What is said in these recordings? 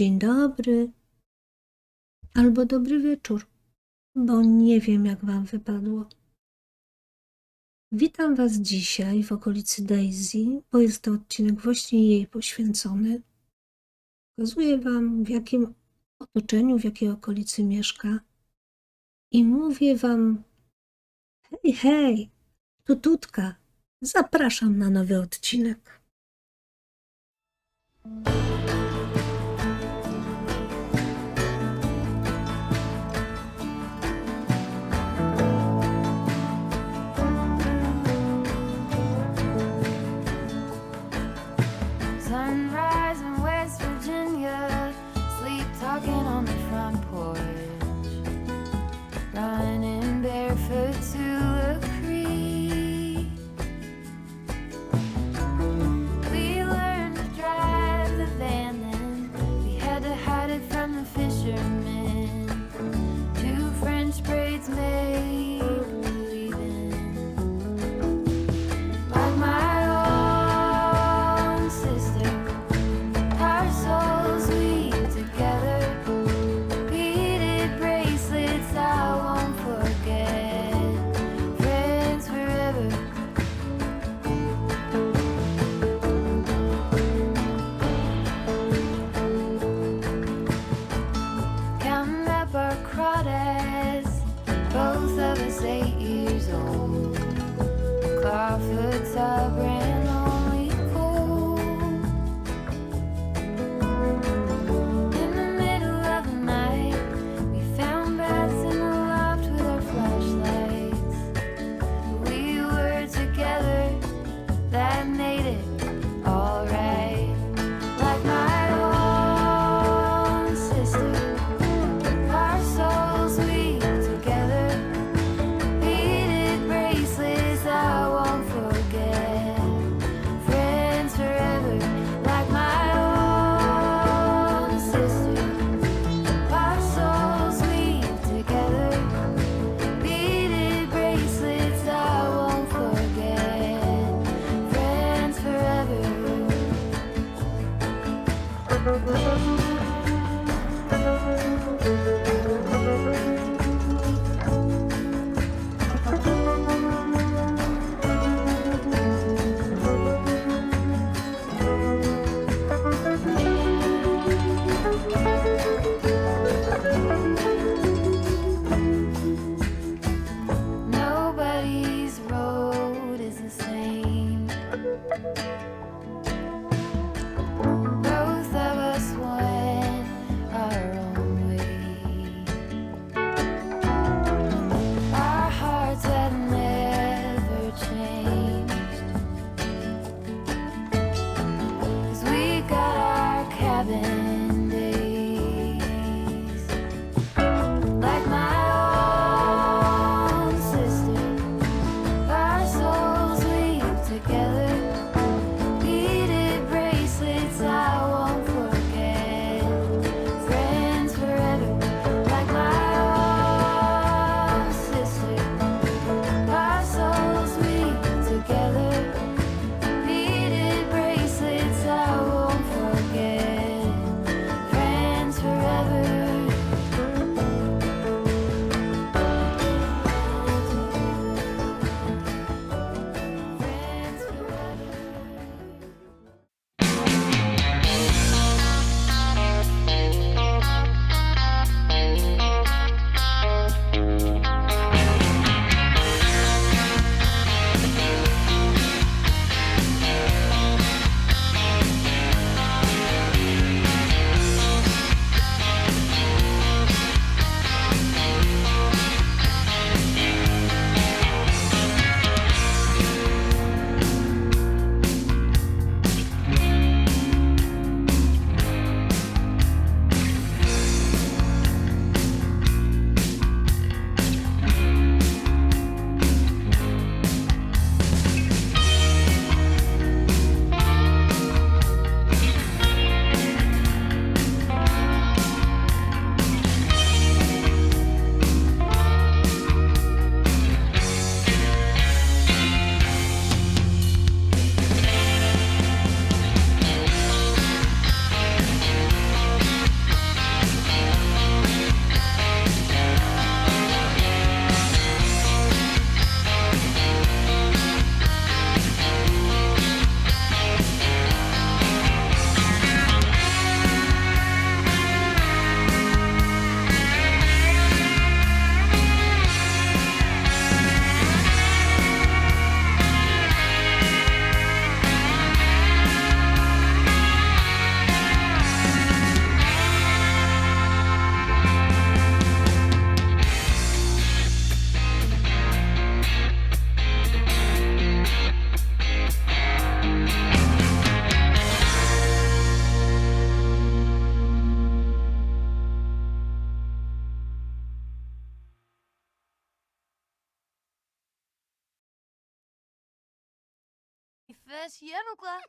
dzień dobry albo dobry wieczór, bo nie wiem, jak Wam wypadło. Witam Was dzisiaj w okolicy Daisy, bo jest to odcinek właśnie jej poświęcony. Pokazuję Wam, w jakim otoczeniu, w jakiej okolicy mieszka i mówię Wam hej, hej, tututka, zapraszam na nowy odcinek.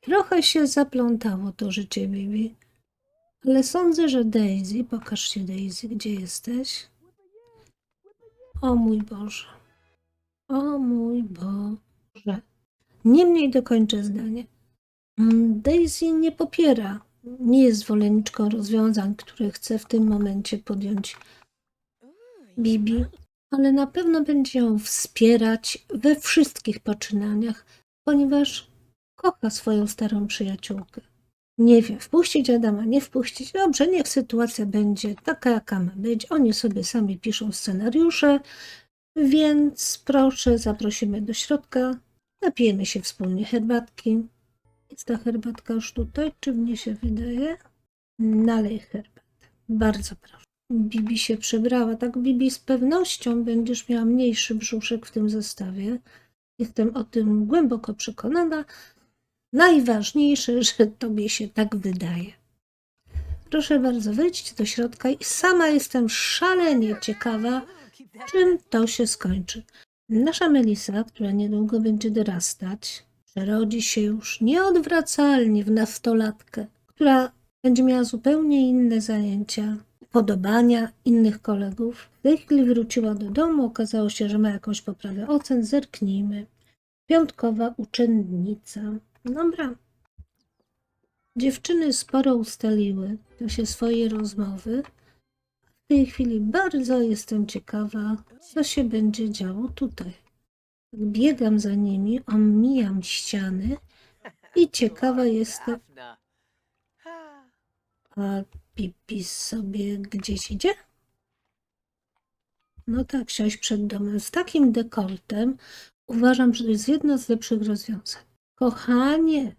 Trochę się zaplątało to życie Bibi. Ale sądzę, że Daisy, pokaż się Daisy, gdzie jesteś? O mój Boże. O mój Boże. Niemniej dokończę zdanie. Mm, Daisy nie popiera, nie jest zwolenniczką rozwiązań, które chce w tym momencie podjąć Bibi, ale na pewno będzie ją wspierać we wszystkich poczynaniach, ponieważ kocha swoją starą przyjaciółkę. Nie wiem, wpuścić Adama, nie wpuścić. Dobrze, niech sytuacja będzie taka, jaka ma być. Oni sobie sami piszą scenariusze, więc proszę, zaprosimy do środka. Napijemy się wspólnie herbatki. Jest ta herbatka już tutaj, czy mnie się wydaje? Nalej herbatę. Bardzo proszę. Bibi się przebrała. Tak, Bibi, z pewnością będziesz miała mniejszy brzuszek w tym zestawie. Jestem o tym głęboko przekonana. Najważniejsze, że tobie się tak wydaje. Proszę bardzo, wejdźcie do środka i sama jestem szalenie ciekawa, czym to się skończy. Nasza Melisa, która niedługo będzie dorastać, przerodzi się już nieodwracalnie w nastolatkę, która będzie miała zupełnie inne zajęcia, podobania innych kolegów. W tej chwili wróciła do domu, okazało się, że ma jakąś poprawę ocen, zerknijmy. Piątkowa uczennica. Dobra. Dziewczyny sporo ustaliły w czasie swojej rozmowy. W tej chwili bardzo jestem ciekawa, co się będzie działo tutaj. Biegam za nimi, omijam ściany i ciekawa jestem, a Pipi sobie gdzieś idzie? No tak, siąść przed domem z takim dekoltem uważam, że to jest jedno z lepszych rozwiązań. Kochanie,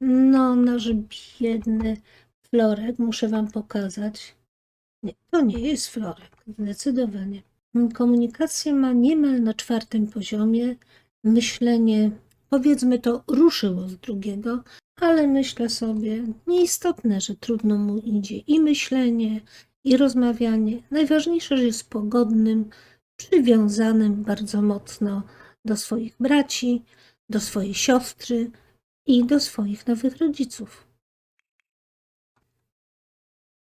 no nasz biedny Florek, muszę wam pokazać. Nie, to nie jest Florek, zdecydowanie. Komunikację ma niemal na czwartym poziomie. Myślenie, powiedzmy to, ruszyło z drugiego, ale myślę sobie, nieistotne, że trudno mu idzie i myślenie, i rozmawianie. Najważniejsze, że jest pogodnym, przywiązanym bardzo mocno do swoich braci, do swojej siostry i do swoich nowych rodziców.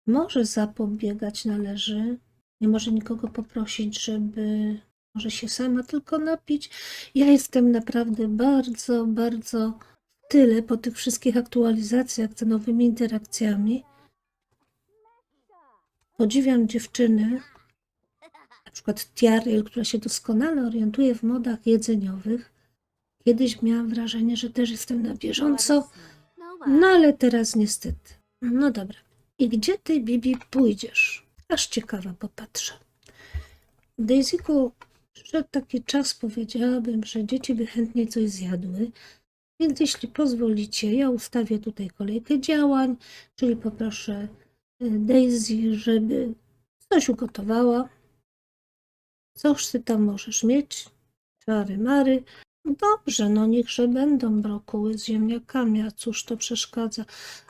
Może zapobiegać należy, nie może nikogo poprosić, żeby może się sama tylko napić. Ja jestem naprawdę bardzo, bardzo tyle po tych wszystkich aktualizacjach, te nowymi interakcjami. Podziwiam dziewczyny, na przykład Tiariel, która się doskonale orientuje w modach jedzeniowych. Kiedyś miałam wrażenie, że też jestem na bieżąco, no ale teraz niestety. No dobra. I gdzie ty, Bibi, pójdziesz? Aż ciekawa, popatrzę. Daisyku, przyszedł taki czas, powiedziałabym, że dzieci by chętnie coś zjadły. Więc jeśli pozwolicie, ja ustawię tutaj kolejkę działań, czyli poproszę y, Daisy, żeby coś ugotowała. Cóż ty tam możesz mieć? Czary mary. Dobrze, no niechże będą brokuły z ziemniakami, a cóż to przeszkadza.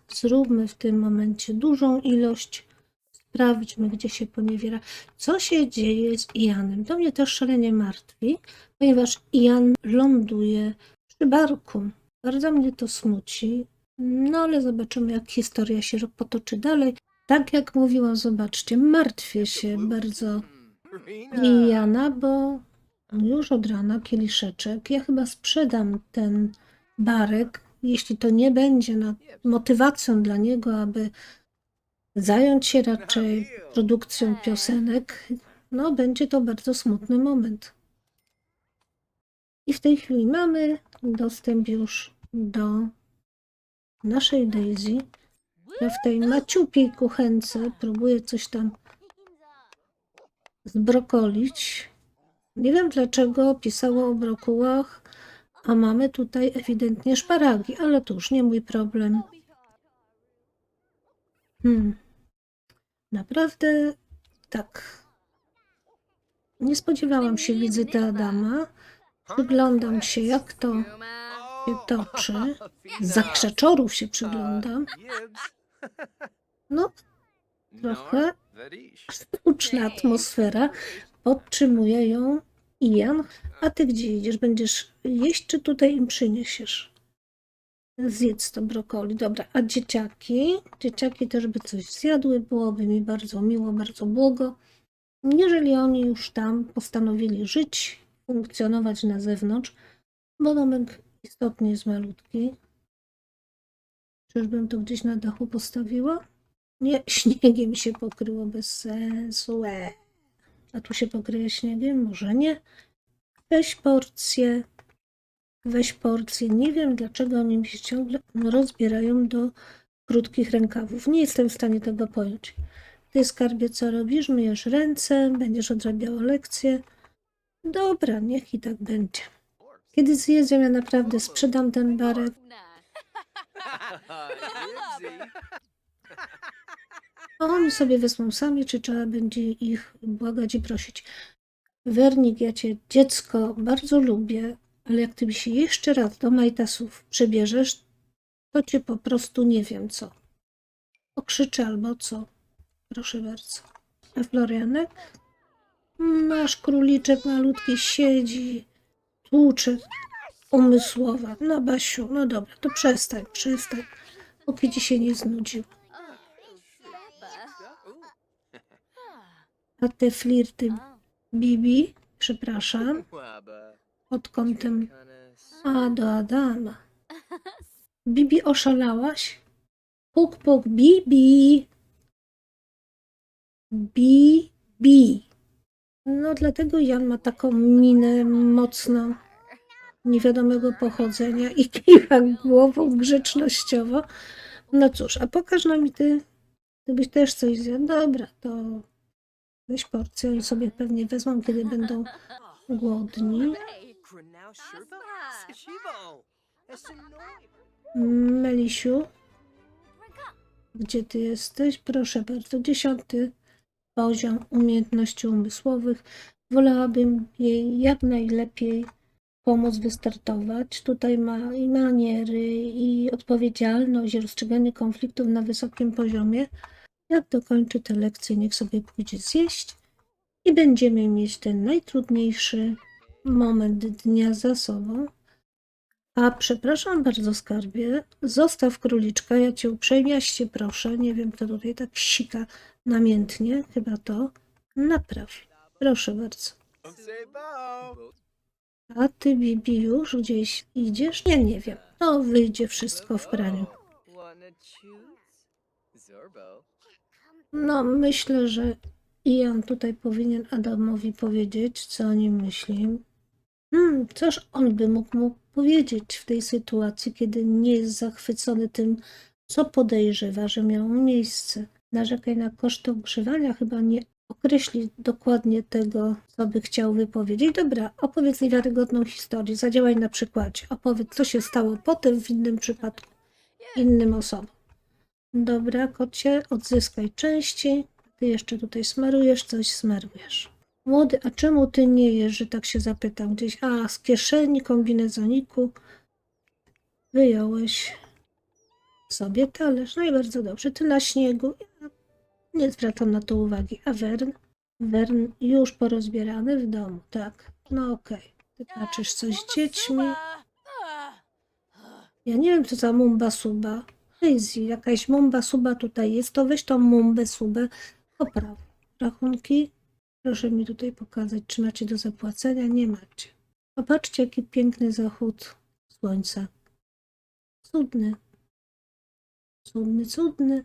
Zróbmy w tym momencie dużą ilość. Sprawdźmy, gdzie się poniewiera. Co się dzieje z Ianem? To mnie też szalenie martwi, ponieważ Ian ląduje przy barku. Bardzo mnie to smuci. No ale zobaczymy, jak historia się potoczy dalej. Tak jak mówiłam, zobaczcie, martwię się bardzo i Jana, bo już od rana kieliszeczek. Ja chyba sprzedam ten barek, jeśli to nie będzie motywacją dla niego, aby zająć się raczej produkcją piosenek. No, będzie to bardzo smutny moment. I w tej chwili mamy dostęp już do naszej Daisy, która w tej maciupiej kuchence próbuje coś tam zbrokolić. Nie wiem dlaczego pisało o brokułach, a mamy tutaj ewidentnie szparagi, ale to już nie mój problem. Hmm. Naprawdę tak. Nie spodziewałam się wizyty Adama. Przyglądam się, jak to się toczy. Za krzaczorów się przyglądam. No, trochę sztuczna atmosfera. Podtrzymuje ją Ian. A ty gdzie idziesz? Będziesz jeść, czy tutaj im przyniesiesz? Zjedz to brokoli. Dobra, a dzieciaki? Dzieciaki też by coś zjadły, byłoby mi bardzo miło, bardzo błogo. Jeżeli oni już tam postanowili żyć, funkcjonować na zewnątrz, bo domek istotnie jest malutki. Czyżbym to gdzieś na dachu postawiła? Nie, śniegiem się pokryło bez sensu. E. A tu się pokryje śniegiem? Może nie. Weź porcję. Weź porcję. Nie wiem, dlaczego oni mi się ciągle rozbierają do krótkich rękawów. Nie jestem w stanie tego pojąć. Ty, skarbie, co robisz? Myjesz ręce, będziesz odrabiała lekcje. Dobra, niech i tak będzie. Kiedy zjedzę, ja naprawdę sprzedam ten barek. A oni sobie wezmą sami, czy trzeba będzie ich błagać i prosić. Wernik, ja cię dziecko bardzo lubię, ale jak ty się jeszcze raz do majtasów przebierzesz, to cię po prostu nie wiem co. Okrzyczę albo co. Proszę bardzo. A Florianek? Nasz króliczek malutki siedzi, tłucze umysłowa. No Basiu, no dobra, to przestań, przestań. Póki ci się nie znudził. A te flirty Bibi, przepraszam, pod kątem A do Adama. Bibi, oszalałaś? Puk, puk, Bibi. Bibi. No dlatego Jan ma taką minę mocno niewiadomego pochodzenia i kiwa głową grzecznościowo. No cóż, a pokaż nam i ty, gdybyś też coś zjadł. Dobra, to weź porcję sobie pewnie wezmą, kiedy będą głodni. Melisiu, gdzie ty jesteś? Proszę bardzo, dziesiąty poziom umiejętności umysłowych. Wolałabym jej jak najlepiej pomóc wystartować. Tutaj ma i maniery, i odpowiedzialność, i rozstrzyganie konfliktów na wysokim poziomie. Jak dokończy te lekcje, niech sobie pójdzie zjeść i będziemy mieć ten najtrudniejszy moment dnia za sobą. A przepraszam bardzo, skarbie, zostaw króliczka, ja cię uprzejmiaście proszę, nie wiem, kto tutaj tak sika namiętnie, chyba to, napraw. Proszę bardzo. A ty, Bibi, już gdzieś idziesz? Ja nie wiem. No, wyjdzie wszystko w praniu. No, myślę, że Ian tutaj powinien Adamowi powiedzieć, co o nim myśli. Hmm, coż on by mógł mu powiedzieć w tej sytuacji, kiedy nie jest zachwycony tym, co podejrzewa, że miało miejsce. Narzekaj na koszty ogrzewania chyba nie określi dokładnie tego, co by chciał wypowiedzieć. Dobra, opowiedz niewiarygodną historię, zadziałaj na przykładzie. Opowiedz, co się stało potem w innym przypadku, innym osobom. Dobra, kocie, odzyskaj części. Ty jeszcze tutaj smarujesz, coś smarujesz. Młody, a czemu ty nie jesz, że tak się zapytam gdzieś? A, z kieszeni kombinezoniku wyjąłeś sobie talerz. No i bardzo dobrze. Ty na śniegu. Ja nie zwracam na to uwagi. A Wern? Wern już porozbierany w domu, tak. No okej. Ty patrzysz coś z dziećmi. Ja nie wiem, co za mumba suba. Daisy, jakaś mumba suba tutaj jest, to weź tą mumbę subę. Popraw. Rachunki. Proszę mi tutaj pokazać, czy macie do zapłacenia. Nie macie. Popatrzcie, jaki piękny zachód słońca. Cudny. Cudny, cudny.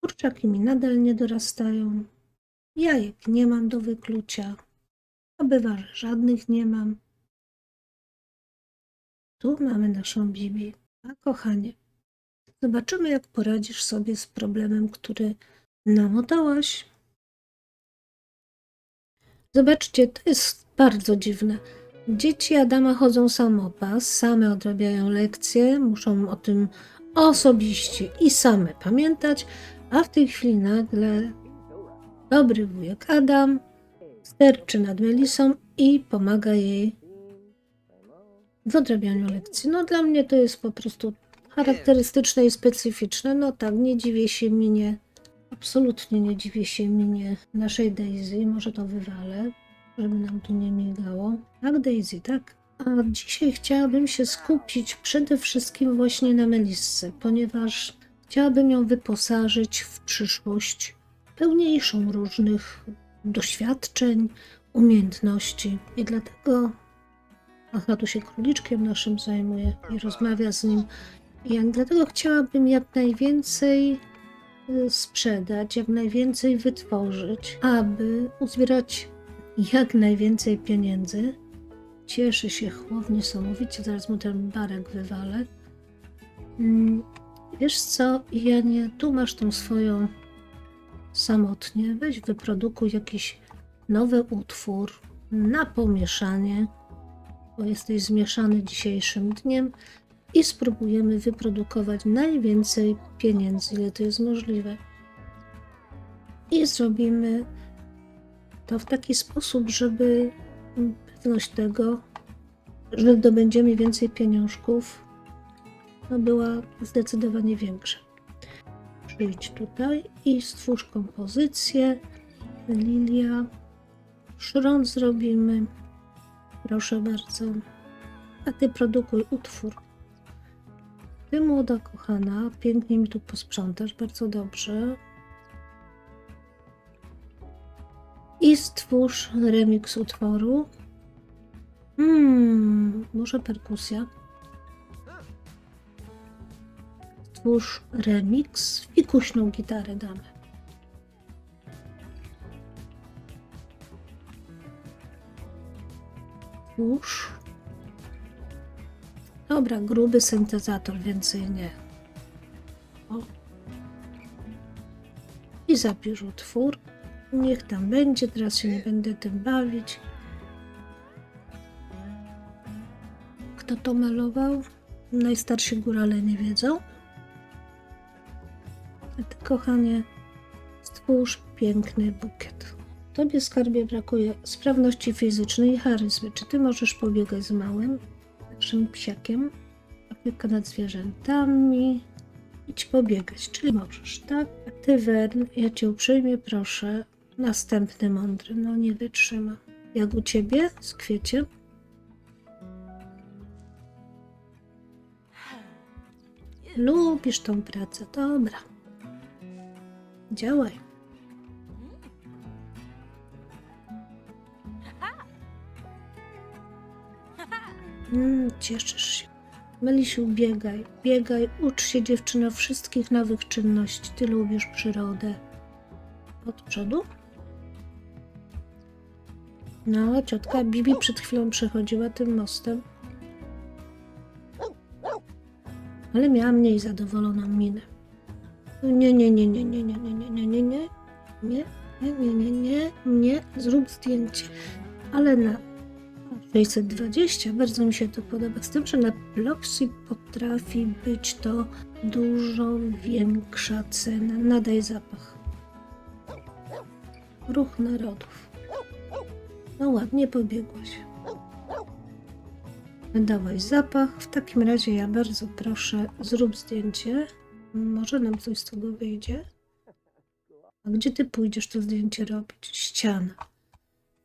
Kurczaki mi nadal nie dorastają. Jajek nie mam do wyklucia. A bywa, że żadnych nie mam. Tu mamy naszą Bibi. A kochanie, zobaczymy, jak poradzisz sobie z problemem, który nam oddałaś. Zobaczcie, to jest bardzo dziwne. Dzieci Adama chodzą samopas, same odrabiają lekcje, muszą o tym osobiście i same pamiętać, a w tej chwili nagle dobry wujek Adam sterczy nad Melisą i pomaga jej w odrabianiu lekcji. No dla mnie to jest po prostu charakterystyczne i specyficzne. No tak, nie dziwię się minie, absolutnie nie dziwię się minie naszej Daisy. Może to wywalę, żeby nam tu nie migało. Tak, Daisy, tak? A dzisiaj chciałabym się skupić przede wszystkim właśnie na Melissce, ponieważ chciałabym ją wyposażyć w przyszłość pełniejszą różnych doświadczeń, umiejętności. I dlatego Aha, tu się króliczkiem naszym zajmuje i rozmawia z nim. I jak, dlatego chciałabym jak najwięcej y, sprzedać, jak najwięcej wytworzyć, aby uzbierać jak najwięcej pieniędzy. Cieszy się chłop niesamowicie, zaraz mu ten barek wywalę. Mm, Wiesz co, Janie, tu masz tą swoją samotnie. Weź wyprodukuj jakiś nowy utwór na pomieszanie, bo jesteś zmieszany dzisiejszym dniem i spróbujemy wyprodukować najwięcej pieniędzy, ile to jest możliwe. I zrobimy to w taki sposób, żeby pewność tego, że zdobędziemy więcej pieniążków, no była zdecydowanie większa. Przyjdź tutaj i stwórz kompozycję. Lilia. Szron zrobimy. Proszę bardzo. A ty produkuj utwór. Ty, młoda kochana, pięknie mi tu posprzątasz, bardzo dobrze. I stwórz remix utworu. Hmm, może perkusja. Stwórz remix i kuśną gitarę damy. Stwórz. Dobra, gruby syntezator, więcej nie. O. I zapisz utwór. Niech tam będzie, teraz się nie będę tym bawić. Kto to malował? Najstarsi górale nie wiedzą. A ty, kochanie, stwórz piękny bukiet. Tobie, skarbie, brakuje sprawności fizycznej i charyzmy. Czy ty możesz pobiegać z małym, naszym psiakiem? Opieka nad zwierzętami. Idź pobiegać, czyli możesz, tak? A ty, Wern, ja cię uprzejmie proszę, następny mądry, no nie wytrzyma. Jak u ciebie z kwieciem? Lubisz tą pracę, dobra. Działaj. Mm, cieszysz się. Melisiu, biegaj, biegaj, ucz się dziewczyno wszystkich nowych czynności. Ty lubisz przyrodę. Od przodu? No, ciotka Bibi przed chwilą przechodziła tym mostem. Ale miała mniej zadowoloną minę. Nie, nie, nie, nie, nie, nie, nie, nie, nie, nie, nie, nie, nie, nie, nie, nie, zrób zdjęcie. Ale na 620 bardzo mi się to podoba. Z tym, że na Plopsy potrafi być to dużo większa cena. Nadaj zapach. Ruch narodów. No ładnie pobiegłaś. Dałaś zapach. W takim razie ja bardzo proszę, zrób zdjęcie. Może nam coś z tego wyjdzie. A gdzie ty pójdziesz to zdjęcie robić? Ściana.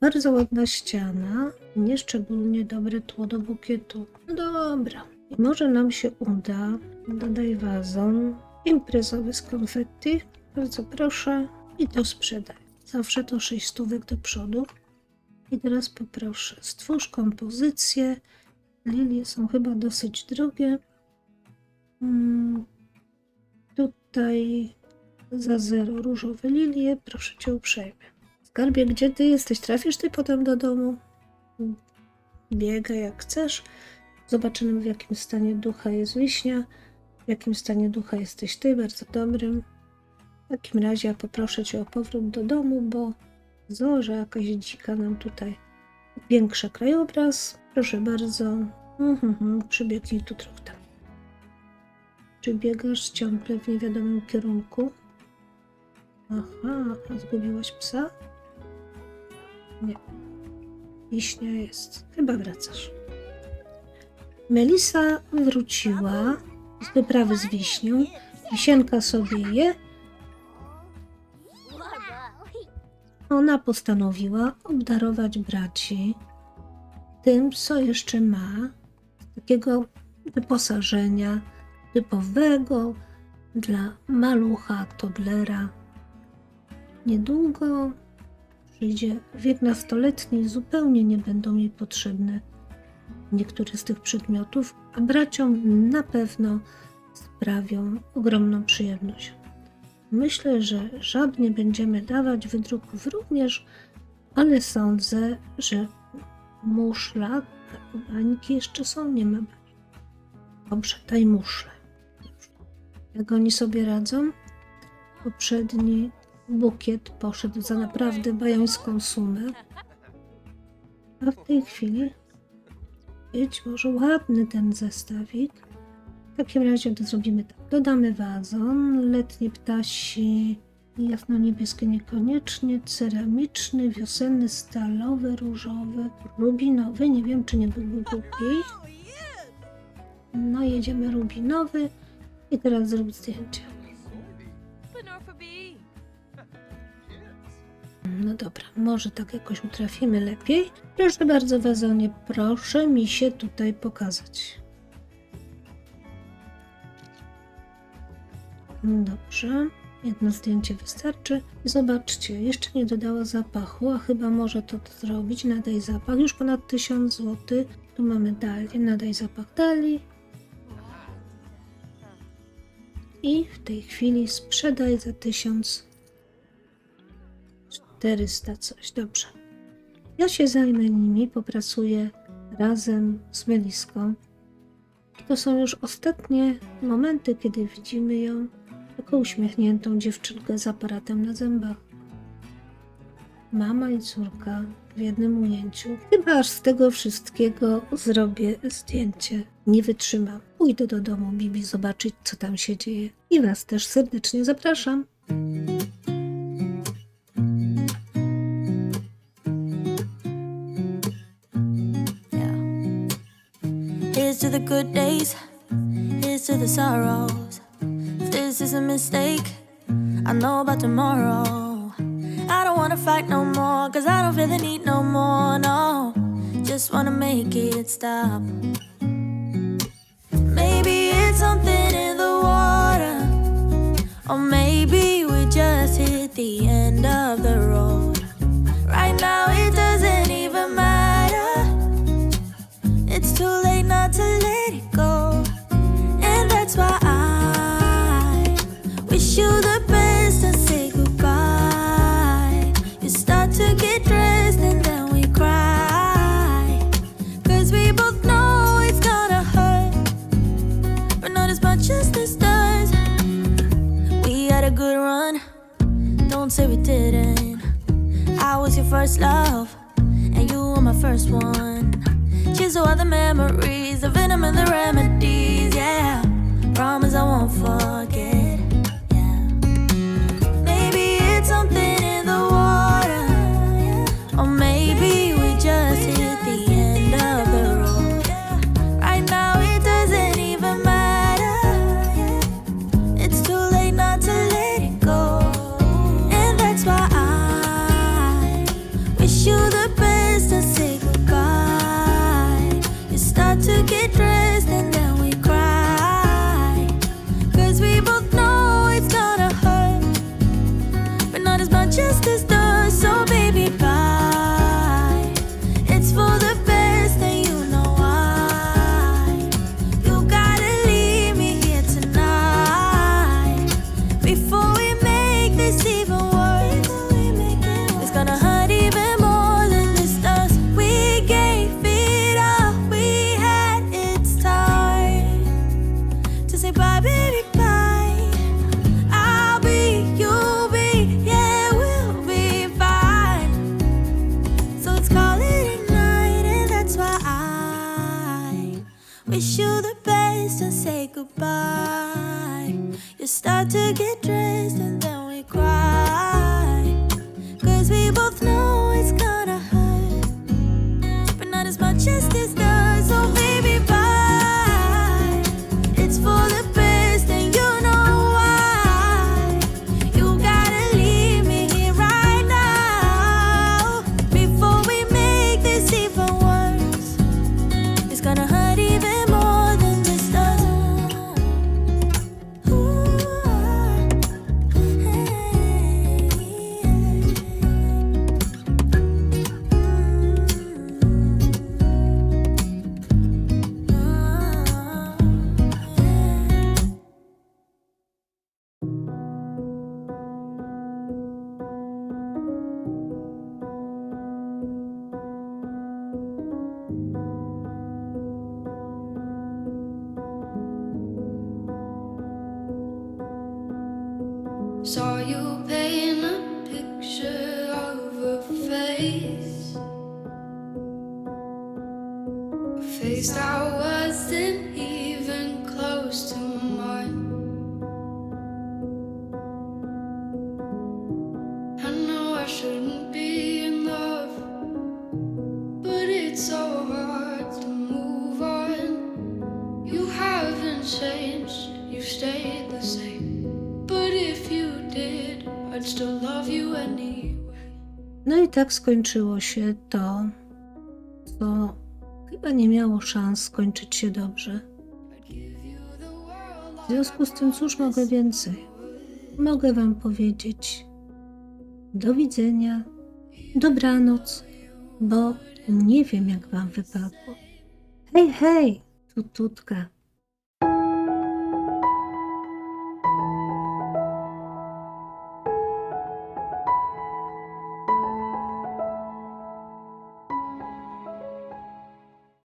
Bardzo ładna ściana, nieszczególnie dobre tło do bukietu. No dobra. Może nam się uda, dodaj wazon, imprezowy z konfetti, bardzo proszę, i to sprzedaj. Zawsze to 6 stówek do przodu. I teraz poproszę, stwórz kompozycję. Lilie są chyba dosyć drogie. Mm, tutaj za zero różowe lilie, proszę cię uprzejmie. Gdzie ty jesteś? Trafisz ty potem do domu? Biegaj jak chcesz. Zobaczymy w jakim stanie ducha jest wiśnia. W jakim stanie ducha jesteś ty, bardzo dobrym. W takim razie ja poproszę cię o powrót do domu, bo zorza jakaś dzika nam tutaj większy krajobraz. Proszę bardzo. Mhm, mhm, przybiegnij tu trochę tam. Czy biegasz ciągle w niewiadomym kierunku? Aha, zgubiłaś psa? Nie. Wiśnia jest. Chyba wracasz. Melisa wróciła z wyprawy z wiśnią. Wisienka sobie je. Ona postanowiła obdarować braci tym, co jeszcze ma takiego wyposażenia typowego dla malucha, toddlera. Niedługo przyjdzie wiek nastoletni zupełnie nie będą jej potrzebne niektóre z tych przedmiotów, a braciom na pewno sprawią ogromną przyjemność. Myślę, że żab nie będziemy dawać wydruków również, ale sądzę, że muszla, bańki jeszcze są, nie ma bań. Dobrze, daj muszlę. Jak oni sobie radzą? Poprzedni bukiet poszedł za naprawdę bajońską sumę. A w tej chwili być może ładny ten zestawik. W takim razie to zrobimy tak. Dodamy wazon, letnie ptasi, jasno-niebieskie niekoniecznie, ceramiczny, wiosenny, stalowy, różowy, rubinowy, nie wiem czy nie byłby głupi. No jedziemy rubinowy i teraz zrób zdjęcie. No dobra, może tak jakoś utrafimy lepiej. Proszę bardzo, wazonie, proszę mi się tutaj pokazać. Dobrze, jedno zdjęcie wystarczy. Zobaczcie, jeszcze nie dodała zapachu, a chyba może to zrobić. Nadaj zapach, już ponad 1000 zł. Tu mamy dalię, nadaj zapach dali. I w tej chwili sprzedaj za 1000 400 coś, dobrze. Ja się zajmę nimi, popracuję razem z Meliską. To są już ostatnie momenty, kiedy widzimy ją jako uśmiechniętą dziewczynkę z aparatem na zębach. Mama i córka w jednym ujęciu. Chyba aż z tego wszystkiego zrobię zdjęcie. Nie wytrzymam. Pójdę do domu Bibi zobaczyć, co tam się dzieje. I Was też serdecznie zapraszam. To the good days, here's to the sorrows. If this is a mistake, I know about tomorrow. I don't wanna fight no more, cause I don't feel the need no more, no. Just wanna make it stop. Maybe it's something in the water, or maybe we just hit the end of the road. Right now, it doesn't not to let it go. And that's why I wish you the best and say goodbye. You start to get dressed and then we cry. Cause we both know it's gonna hurt, but not as much as this does. We had a good run, don't say we didn't. I was your first love, and you were my first one. To all the memories, the venom and the remedies, yeah. Promise I won't forget, yeah. Maybe it's something No i tak skończyło się to, co chyba nie miało szans skończyć się dobrze. W związku z tym, cóż mogę więcej? Mogę Wam powiedzieć do widzenia, dobranoc, bo nie wiem, jak Wam wypadło. Hej, hej, tututka.